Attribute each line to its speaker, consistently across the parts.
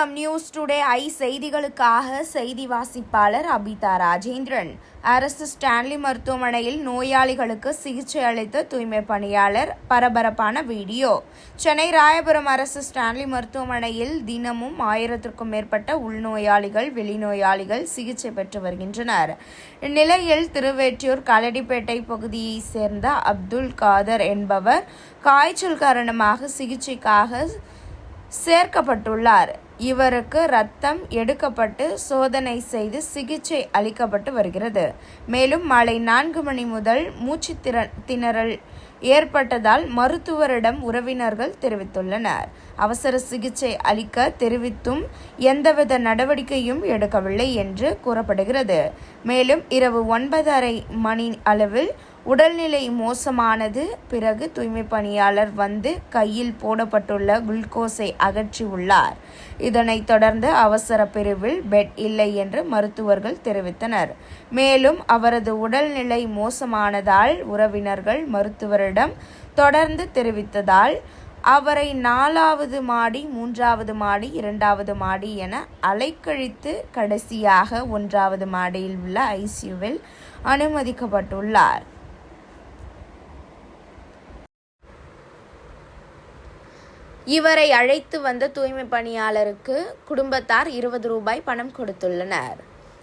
Speaker 1: வணக்கம் news today I செய்திகளுக்காக செய்தி வாசிப்பாளர் அபிதா ராஜேந்திரன். அரசு ஸ்டான்லி மருத்துவமனையில் நோயாளிகளுக்கு சிகிச்சை அளித்த தூய்மை பணியாளர் பரபரப்பான வீடியோ. சென்னை ராயபுரம் அரசு ஸ்டான்லி மருத்துவமனையில் தினமும் ஆயிரத்திற்கும் மேற்பட்ட உள்நோயாளிகள் வெளிநோயாளிகள் சிகிச்சை பெற்று வருகின்றனர். இந்நிலையில் திருவேற்றியூர் கலடிப்பேட்டை பகுதியைச் சேர்ந்த அப்துல் காதர் என்பவர் காய்ச்சல் காரணமாக சிகிச்சைக்காக சேர்க்கப்பட்டுள்ளார். இவருக்கு ரத்தம் எடுக்கப்பட்டு சோதனை செய்து சிகிச்சை அளிக்கப்பட்டு வருகிறது. மேலும் மாலை நான்கு மணி முதல் மூச்சு திற திணறல் ஏற்பட்டதால் மருத்துவரிடம் உறவினர்கள் தெரிவித்துள்ளனர். அவசர சிகிச்சை அளிக்க தெரிவித்தும் எந்தவித நடவடிக்கையும் எடுக்கவில்லை என்று கூறப்படுகிறது. மேலும் இரவு ஒன்பதரை மணி அளவில் உடல்நிலை மோசமானது பிறகு தூய்மை பணியாளர் வந்து கையில் போடப்பட்டுள்ள குளுக்கோஸை அகற்றியுள்ளார் இதனைத் தொடர்ந்து அவசர பிரிவில் பெட் இல்லை என்று மருத்துவர்கள் தெரிவித்தனர். மேலும் அவரது உடல்நிலை மோசமானதால் உறவினர்கள் மருத்துவரிடம் தொடர்ந்து தெரிவித்ததால் அவரை நாலாவது மாடி மூன்றாவது மாடி இரண்டாவது மாடி என அலைக்கழித்து கடைசியாக ஒன்றாவது மாடியில் உள்ள ஐசியூவில் அனுமதிக்கப்பட்டுள்ளார். இவரை அழைத்து வந்த தூய்மை பணியாளருக்கு குடும்பத்தார் இருபது ரூபாய் பணம் கொடுத்துள்ளனர்.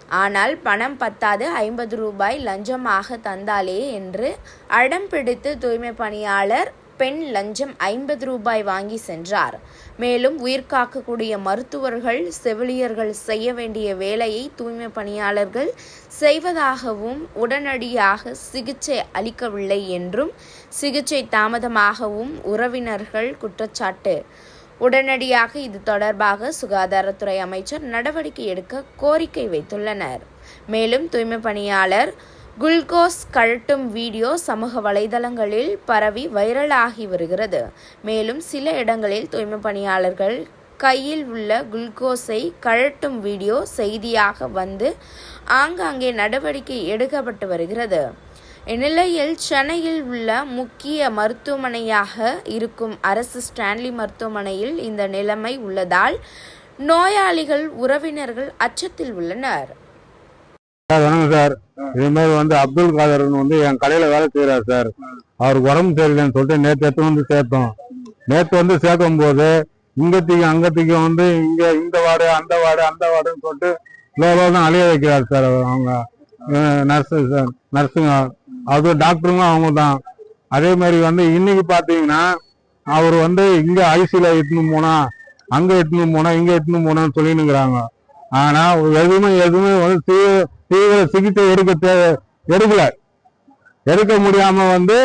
Speaker 1: ஆனால் பணம் பத்தாது ஐம்பது ரூபாய் லஞ்சமாக தந்தாலே என்று அடம் பிடித்து தூய்மை பணியாளர் பெண் லஞ்சம் ஐம்பது ரூபாய் வாங்கி சென்றார். மேலும் உயிர் காக்கக்கூடிய மருத்துவர்கள் செவிலியர்கள் செய்ய வேண்டிய வேலையை தூய்மை பணியாளர்கள் செய்வதாகவும் உடனடியாக சிகிச்சை அளிக்கவில்லை என்றும் சிகிச்சை தாமதமாகவும் உறவினர்கள் குற்றச்சாட்டு. உடனடியாக இது தொடர்பாக சுகாதாரத்துறை அமைச்சர் நடவடிக்கை எடுக்க கோரிக்கை வைத்துள்ளனர். மேலும் தூய்மை பணியாளர் குளுக்கோஸ் கழட்டும் வீடியோ சமூக வலைதளங்களில் பரவி வைரலாகி வருகிறது. மேலும் சில இடங்களில் தூய்மை பணியாளர்கள் கையில் உள்ள குளுக்கோஸை கழட்டும் வீடியோ செய்தியாக வந்து ஆங்காங்கே நடவடிக்கை எடுக்கப்பட்டு வருகிறது. இந்நிலையில் சென்னையில் உள்ள முக்கிய மருத்துவமனையாக இருக்கும் அரசு ஸ்டான்லி மருத்துவமனையில் இந்த நிலைமை உள்ளதால் நோயாளிகள் உறவினர்கள் அச்சத்தில் உள்ளனர்.
Speaker 2: சார் வணக்கம் சார். இது மாதிரி வந்து அப்துல் காதர்னு வந்து என் கடையில வேலை செய்யறாரு சார். அவருக்கு உடம்பு சரியில்லைன்னு சொல்லிட்டு நேற்று எடுத்து வந்து சேர்த்தோம். நேற்று வந்து சேர்க்கும் போது இங்கத்துக்கு அங்கத்துக்கு வந்து இங்க இந்த வார்டு அந்த வார்டு அந்த வார்டுன்னு சொல்லிட்டு லோலோ தான் அழிய வைக்கிறாரு சார் அவங்க. நர்ஸு சார் நர்ஸுங்க. அது டாக்டருங்க அவங்க தான். அதே மாதிரி வந்து இன்னைக்கு பார்த்தீங்கன்னா அவர் வந்து இங்க ஐசியில் இட்டுன்னு போனா அங்க இட்டுன்னு போனா இங்க இட்டுன்னு போனான்னு சொல்லினுங்கிறாங்க ஆனா எதுவுமே எதுவுமே வந்து தீவிர சிகிச்சை எடுக்க தேவை எடுக்கல. எடுக்க முடியாம வந்து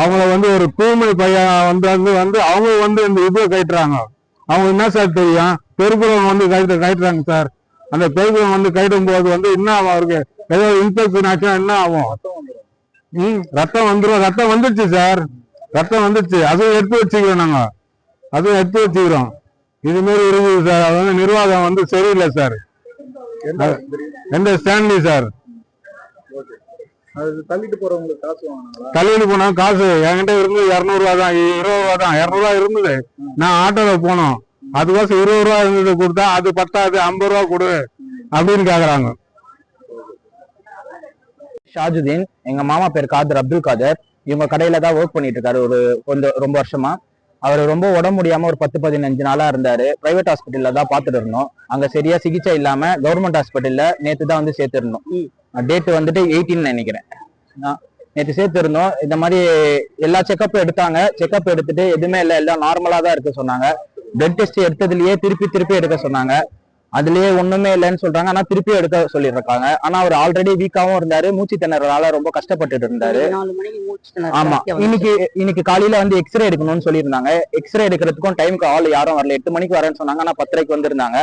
Speaker 2: அவங்கள வந்து ஒரு தூய்மை பையன் வந்து வந்து அவங்க வந்து இந்த இது கட்டுறாங்க அவங்க என்ன சார் தெரியும்? பெருக்குறவங்க வந்து கட்டு கட்டுறாங்க சார். அந்த பெருக்குறவங்க வந்து கட்டும் போது வந்து என்ன ஆகும் அவருக்கு? ஏதோ இன்ஃபெக்ஷன் ஆச்சுன்னா என்ன ஆகும்? ம் ரத்தம் வந்துடும் ரத்தம் வந்துருச்சு சார். ரத்தம் வந்துருச்சு. அதுவும் எடுத்து வச்சுக்கிறோம் நாங்க. அதுவும் எடுத்து வச்சுக்கிறோம். இது மாதிரி இருக்குது சார். அது வந்து நிர்வாகம் வந்து சரியில்லை சார். எந்த ஸ்டான்லி சார்
Speaker 3: அது தள்ளிட்டு போறவங்களுக்கு காசு வாங்கினாங்களா
Speaker 2: தள்ளிட்டு போனா காசு என்கிட்ட இருந்தது இரநூறுவா தான் இருபது ரூபா தான் இரநூறுவா இருந்தது. நான் ஆட்டோல போனோம். அதுக்கோசம் இருபது ரூபா இருந்தது கொடுத்தா அது பத்தாது ஐம்பது ரூபா கொடு அப்படின்னு கேக்குறாங்க.
Speaker 4: ஷாஜுதீன் எங்க மாமா பேர் காதர் அப்துல் காதர். இவங்க கடையில தான் ஒர்க் பண்ணிட்டு இருக்காரு ஒரு கொஞ்சம் ரொம்ப வருஷமா. அவர் ரொம்ப உடம்பு முடியாம ஒரு பத்து பதினஞ்சு நாளா இருந்தாரு. பிரைவேட் ஹாஸ்பிட்டல்ல தான் பாத்துட்டு இருந்தோம். அங்க சரியா சிகிச்சை இல்லாம கவர்மெண்ட் ஹாஸ்பிட்டல்ல நேத்து தான் வந்து சேர்த்திருந்தோம். டேட் வந்துட்டு எயிட்டீன் நினைக்கிறேன். நேத்து சேர்த்திருந்தோம். இந்த மாதிரி எல்லா செக்கப்பும் எடுத்தாங்க. செக்கப் எடுத்துட்டு எதுவுமே இல்லை எல்லாம் நார்மலா தான் இருக்கு சொன்னாங்க. பிளட் டெஸ்ட் எடுத்ததுலயே திருப்பி திருப்பி எடுக்க சொன்னாங்க. அதுலயே ஒண்ணுமே இல்லைன்னு சொல்றாங்க. ஆனா திருப்பி எடுக்க சொல்லியிருக்காங்க. ஆனா அவர் ஆல்ரெடி வீக்காவும் இருந்தாரு. மூச்சு திணறனால ரொம்ப கஷ்டப்பட்டுட்டு இருந்தாரு. ஆமா. இன்னைக்கு இன்னைக்கு காலையில வந்து எக்ஸ்ரே எடுக்கணும்னு சொல்லியிருந்தாங்க. எக்ஸ்ரே எடுக்கிறதுக்கும் டைமுக்கு ஆள் யாரும் வரல. எட்டு மணிக்கு வரேன்னு சொன்னாங்க. ஆனா பத்தரைக்கு வந்திருந்தாங்க.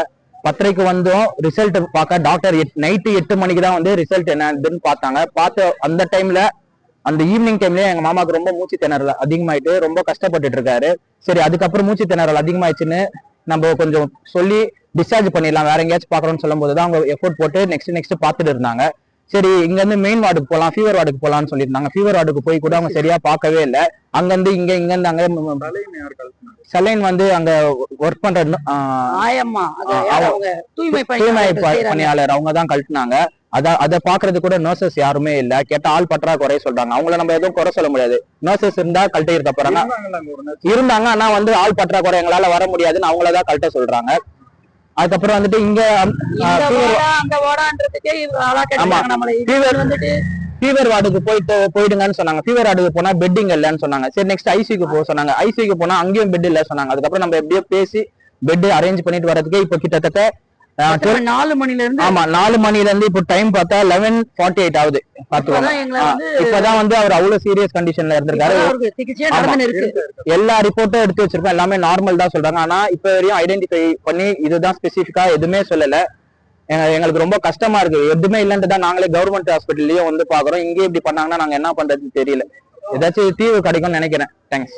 Speaker 4: பத்தரைக்கு வந்தோம் ரிசல்ட் பார்க்க டாக்டர் நைட்டு எட்டு மணிக்கு தான் வந்து ரிசல்ட் என்னதுன்னு பார்த்தாங்க. பார்த்த அந்த டைம்ல அந்த ஈவினிங் டைம்லயே எங்க மாமாக்கு ரொம்ப மூச்சு திணறல் அதிகமாயிட்டு ரொம்ப கஷ்டப்பட்டுட்டு இருக்காரு. சரி அதுக்கப்புறம் மூச்சு திணறல் அதிகமாயிடுச்சுன்னு நம்ம கொஞ்சம் சொல்லி டிஸ்சார்ஜ் பண்ணிடலாம். வேற எங்கேயாச்சும் பாக்குறோம்னு சொல்லும் போது தான் அவங்க எஃபோர்ட் போட்டு நெக்ஸ்ட் நெக்ஸ்ட் பார்த்துட்டு இருந்தாங்க. சரி இங்க இருந்து மெயின் வார்டுக்கு போலாம் ஃபீவர் வார்டுக்கு போலாம்னு சொல்லியிருந்தாங்க. ஃபீவர் வார்டுக்கு போய் கூட அவங்க சரியா பார்க்கவே இல்லை. அங்க இருந்து இங்க இங்க இருந்து அங்க சலைன் வந்து அங்க ஒர்க் பண்ற
Speaker 5: தூய்மை.
Speaker 4: பணியாளர் அவங்க தான் கழட்டினாங்க. அத அதை பாக்குறது கூட நர்சஸ் யாருமே இல்ல. கேட்டா ஆள் பற்றாக்குறை சொல்றாங்க. அவங்கள நம்ம எதுவும் குறை சொல்ல முடியாது. நர்சஸ் இருந்தா கழட்டி இருக்க போறாங்க. இருந்தாங்க ஆனா வந்து ஆள் பற்றாக்குறை எங்களால வர முடியாதுன்னு அவங்களதான் கழட்ட சொல்றாங்க. அதுக்கப்புறம் வந்துட்டு இங்க ஃபீவர் வார்டுக்கு போயிட்டு போயிடுங்கன்னு சொன்னாங்க. ஃபீவர் வார்டுக்கு போனா பெட்டிங் இல்லைன்னு சொன்னாங்க. சரி நெக்ஸ்ட் ஐசிக்கு போக சொன்னாங்க. ஐசிக்கு போனா அங்கேயும் பெட் இல்ல சொன்னாங்க. அதுக்கப்புறம் நம்ம எப்படியோ பேசி பெட் அரேஞ்ச் பண்ணிட்டு வரதுக்கே இப்போ கிட்டத்தட்ட
Speaker 5: நாலு மணில இருந்து
Speaker 4: ஆமா நாலு மணில இருந்து இப்போ டைம் பார்த்தா லெவன் ஃபார்ட்டி எயிட் ஆகுது
Speaker 5: இப்பதான் வந்து
Speaker 4: அவர் அவ்வளவு சீரியஸ் கண்டிஷன்ல இருந்திருக்காரு. எல்லா ரிப்போர்ட்டும் எடுத்து வச்சிருக்கோம். எல்லாமே நார்மல் தான் சொல்றாங்க. ஆனா இப்ப வரையும் ஐடென்டிஃபை பண்ணி இதுதான் ஸ்பெசிஃபிக்கா எதுவுமே சொல்லல. எங்க- எங்களுக்கு ரொம்ப கஷ்டமா இருக்கு எதுவுமே இல்லைன்ட்டு தான் நாங்களே கவர்மெண்ட் ஹாஸ்பிட்டல்லயும் வந்து பாக்குறோம் இங்கே இப்படி பண்ணாங்கன்னா நாங்க என்ன பண்றதுன்னு தெரியல. ஏதாச்சும் தீர்வு கிடைக்கும்னு நினைக்கிறேன். தேங்க்ஸ்